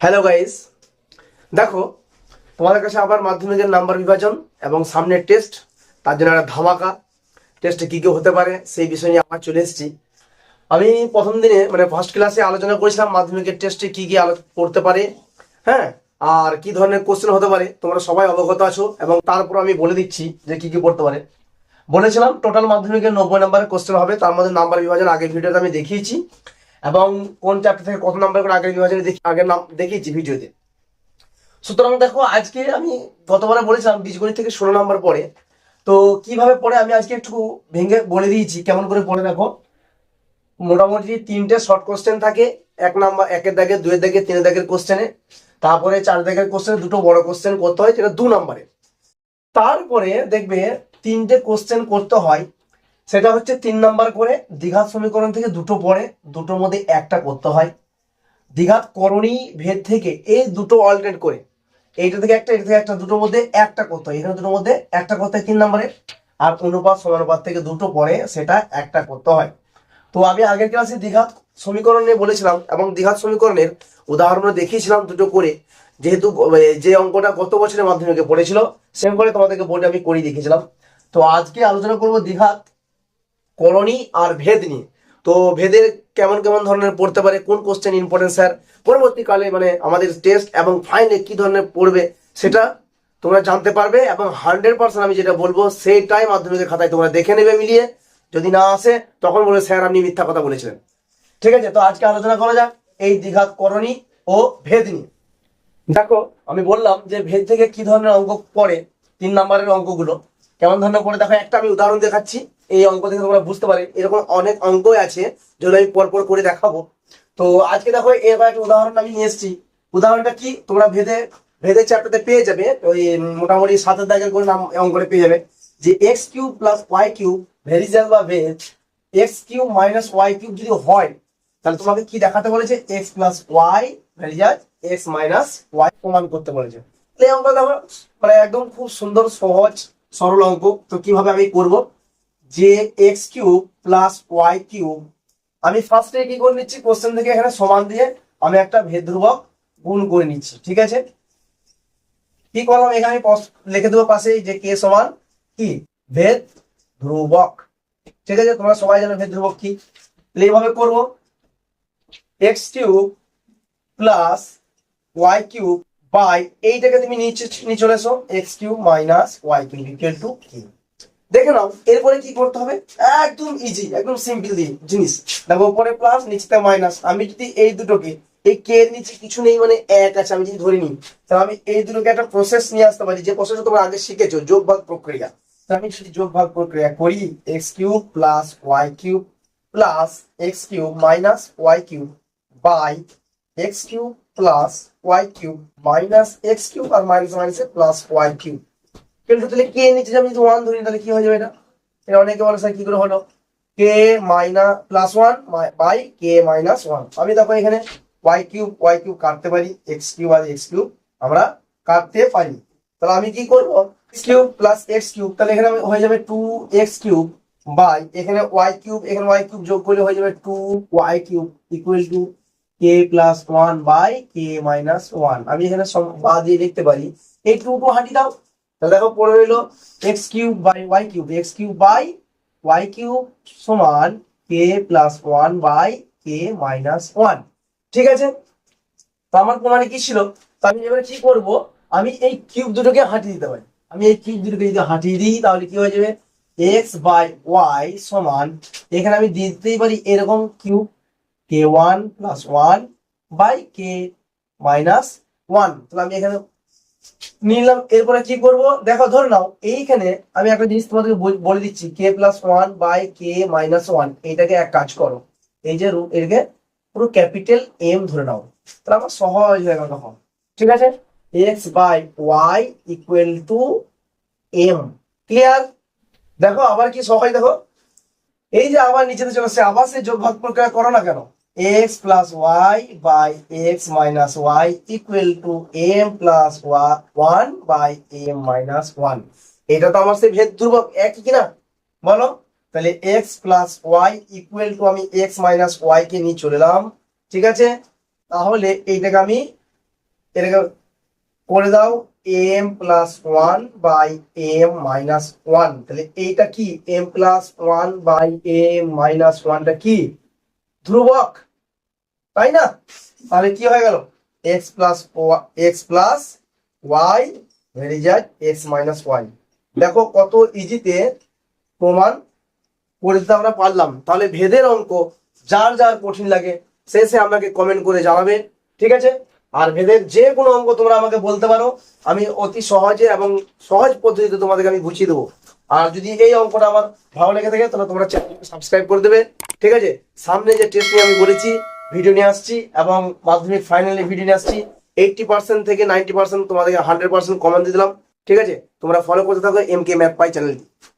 Hello guys দেখো, তোমাদের কাছে আবার মাধ্যমিকের নাম্বার বিভাজন এবং সামনের টেস্ট তার জন্য একটা ধামাকা। টেস্টে কী কী হতে পারে, সেই বিষয় নিয়ে আবার চলে এসেছি। আমি প্রথম দিনে মানে ফার্স্ট ক্লাসে আলোচনা করেছিলাম মাধ্যমিকের টেস্টে কী কী আলো করতে পারে হ্যাঁ? আর কি ধরনের কোশ্চেন হতে পারে, তোমরা সবাই অবগত আছো, এবং তারপর আমি বলে দিচ্ছি যে কি কি পড়তে পারে। বলেছিলাম টোটাল মাধ্যমিকের নব্বই নাম্বারের কোশ্চেন হবে, তার মধ্যে নাম্বার বিভাজন আগের ভিডিওতে আমি দেখিয়েছি। এবং কোন চ্যাপ্টার থেকে কত নাম্বার করে আগের বিভাজনে দেখি আগের নাম দেখিয়েছি ভিডিওতে। সুতরাং দেখো, আজকে আমি গতবারে বলেছিলাম বীজগণিত থেকে ষোলো নাম্বার পড়ে। তো কীভাবে পড়ে আমি আজকে একটু ভেঙে বলে দিয়েছি। কেমন করে পড়ে দেখো। মোটামুটি তিনটে শর্ট কোশ্চেন থাকে। এক নাম্বার একের দাগে, দুয়ের দাগে, তিনের দাগের কোশ্চেনে তারপরে চার দাগের কোশ্চেনে দুটো বড় কোশ্চেন করতে হয়, যেটা দু নম্বরে তারপরে দেখবে তিনটে কোশ্চেন করতে হয়। সেটা হচ্ছে তিন নাম্বার করে দ্বিঘাত সমীকরণ থেকে দুটো পড়ে, দুটোর মধ্যে একটা করতে হয়। দ্বিঘাত করণী ভেদ থেকে এই দুটো অল্টারনেট করে, এইটা থেকে একটা, এটা থেকে একটা, দুটোর মধ্যে একটা করতে হয়। এখানে দুটোর মধ্যে একটা করতে হয় তিন নম্বরে, আর অনুপাত, সমানুপাত থেকে দুটো পরে সেটা একটা করতে হয়। তো আমি আগের ক্লাসে দ্বিঘাত সমীকরণ নিয়ে বলেছিলাম, এবং দ্বিঘাত সমীকরণের উদাহরণ দেখিয়েছিলাম দুটো করে। যেহেতু যে অঙ্কটা গত বছরের মাধ্যমিকে পড়েছিল সে করে তোমাদেরকে বোর্ডে আমি করিয়ে দেখিয়েছিলাম। তো আজকে আলোচনা করব দ্বিঘাত করণী আর ভেদ নিয়ে। তো ভেদের কেমন কেমন ধরনের পড়তে পারে, কোন কোশ্চেন ইম্পর্টেন্ট স্যার পরবর্তীকালে মানে আমাদের টেস্ট এবং ফাইনালে কি ধরনের পড়বে সেটা তোমরা জানতে পারবে এবং হান্ড্রেড পার্সেন্ট আমি যেটা বলব সেইটাই মাধ্যমিকের খাতায় তোমরা দেখে নেবে মিলিয়ে। যদি না আসে, তখন বলে স্যার আপনি মিথ্যা কথা বলেছিলেন। ঠিক আছে, তো আজকে আলোচনা করা যাক এই দ্বিঘাত করণী ও ভেদ নিয়ে। দেখো, আমি বললাম যে ভেদ থেকে কি ধরনের অঙ্ক পড়ে, তিন নম্বরের অঙ্কগুলো। কেমন ধরনের পড়ে? দেখো, একটা আমি উদাহরণ দেখাচ্ছি। এই অঙ্ক থেকে তোমরা বুঝতে পারে। এরকম অনেক অঙ্কই আছে, যেগুলো আমি পরপর করে দেখাবো। তো আজকে দেখো এবার একটা উদাহরণ আমি নিয়ে এসেছি। উদাহরণটা কি? তোমরা ভেদে ভেদের চ্যাপ্টারতে পেয়ে যাবে, ওই মোটামুটি সাতের দাগের করে নাম অঙ্কটা পেয়ে যাবে। যে x cube plus y cube ভেরিজেল বা ভেদ x cube minus y cube যদি হয়, তাহলে তোমাকে কি দেখাতে বলেছে? এক্স প্লাস ওয়াই ভেরিজাজ এক্স মাইনাস ওয়াই প্রমাণ করতে বলেছে। এই অঙ্কটা দেখো মানে একদম খুব সুন্দর, সহজ, সরল অঙ্ক। তো কীভাবে আমি করব? যে x cube plus y cube আমি ফার্স্টে কি করে নিচ্ছি? কোশ্চেন থেকে এখানে সমান দিয়ে আমি একটা ভেদ গুণ করে নিচ্ছি, ঠিক আছে? কি করলাম? এখানে আমি লিখে দেবো পাশে যে কে সমান কি? ভেদ ধ্রুবক ঠিক আছে? তোমরা সবাই জানো ভেদ ধ্রুবক কি এইভাবে করব। X cube plus y cube by এইটাকে তুমি নিচে নিয়ে চলে এসো। X cube minus y cube equal to কি দেখে নাও, এরপরে কি করতে হবে? একদম ইজি একদম সিম্পল জিনিস। দেখো, উপরে প্লাস নিচেতে মাইনাস আমি যদি এই দুটোকে, এই কে এর নিচে কিছু নেই মানে এক আছে, আমি যদি ধরে নিই, তাহলে আমি এই দুটোকে একটা প্রসেস নিয়ে আসতে পারি, যে প্রসেস তোমরা আগে শিখেছো, যোগ ভাগ প্রক্রিয়া। আমি যদি যোগ ভাগ প্রক্রিয়া করি x cube plus y cube plus x cube minus y cube by x cube plus y cube minus x cube R minus মাইনাসে প্লাস ওয়াই কিউব কিন্তু তাহলে কে নিচে আমি যদি ওয়ান ধরি, তাহলে কি হয়ে যাবে এটা? এটা অনেকে বলে, স্যার, কি করে হলো? K minus plus one by k minus one আমি দেখো এখানে ওয়াই কিউব ওয়াই কিউব কাটতে পারি এক্স কিউব আর এক্স কিউব আমরা কাটতে পারি। তাহলে আমি কি করব? X cube plus x cube তাহলে এখানে হয়ে যাবে টু এক্স কিউব বাই এখানে ওয়াই কিউব এখানে ওয়াই কিউব যোগ করলে হয়ে যাবে two y cube equal to k plus one by k minus one আমি এখানে বা দিয়ে লিখতে পারি। এই টু টু হাঁটি দাও। তাহলে দেখো পড়ে রইল x cube by y cube x cube by y cube সমান k plus one by k minus one ঠিক আছে? তো আমার প্রমাণে কি ছিল? তো আমি এবারে কি করব? আমি এই কিউব দুটোকে হাঁটিয়ে দিতে পারি। আমি এই কিউব দুটোকে যদি হাঁটিয়ে দিই, তাহলে কি হয়ে যাবে? এক্স বাই ওয়াই সমান, এখানে আমি দিতেই পারি এরকম cube k one plus one by k minus one তাহলে আমি এখানে নিলাম, এরপরে কি করব? দেখো, ধরে নাও, এইখানে আমি একটা জিনিস তোমাদেরকে বলে দিচ্ছি k plus one by k minus one এইটাকে এক কাজ করো। এই যে রুট এটাকে পুরো ক্যাপিটাল এম ধরে নাও। তাহলে আমার সহজ হয়ে গেল তখন। ঠিক আছে? X by y equal to m clear দেখো, আবার কি সহজ, দেখো। এই যে আবার নিচেতে চলে আসছে আবার সে যোগ ভাগ প্রক্রিয়া করো না কেন? X plus y by x minus y equal to m plus one by m minus one এটা তো আমার সেই ভেদ ধ্রুবক, একই কিনা? বলো। তাহলে x plus y equal to আমি এক্স মাইনাস ওয়াই কে নিয়ে চলে এলাম, ঠিক আছে? তাহলে এইটাকে আমি, এটাকে করে দাও m plus one by m minus one তাহলে এইটা কি? M plus one by m minus ওয়ানটা কি? ধ্রুবক। তাই না? তাহলে কি হয়ে গেল? X plus x plus y যায় এক্স মাইনাস ওয়াই দেখো কত ইজিতে প্রমাণ করে দিতে আমরা পারলাম। তাহলে ভেদের অঙ্ক, যার যার কঠিন লাগে সে সে আমাকে কমেন্ট করে জানাবে, ঠিক আছে? আর ভেদের যে কোনো অঙ্ক তোমরা আমাকে বলতে পারো, আমি অতি সহজে এবং সহজ পদ্ধতিতে তোমাদেরকে আমি বুঝিয়ে দেবো। আর যদি এই অঙ্কটা আমার ভালো লেগে থাকে, তাহলে তোমরা চ্যানেলকে সাবস্ক্রাইব করে দেবে, ঠিক আছে? সামনে যে টেস্ট নিয়ে আমি বলেছি ভিডিও নিয়ে আসছি এবং মাধ্যমিক ফাইনালে ভিডিও নিয়ে আসছি। এইটটি পার্সেন্ট থেকে নাইনটি পার্সেন্ট তোমাদেরকে হান্ড্রেড পার্সেন্ট কমেন্ট দিয়ে দিলাম। ঠিক আছে? তোমরা ফলো করতে থাকো এম কে ম্যাথ পাই চ্যানেলটি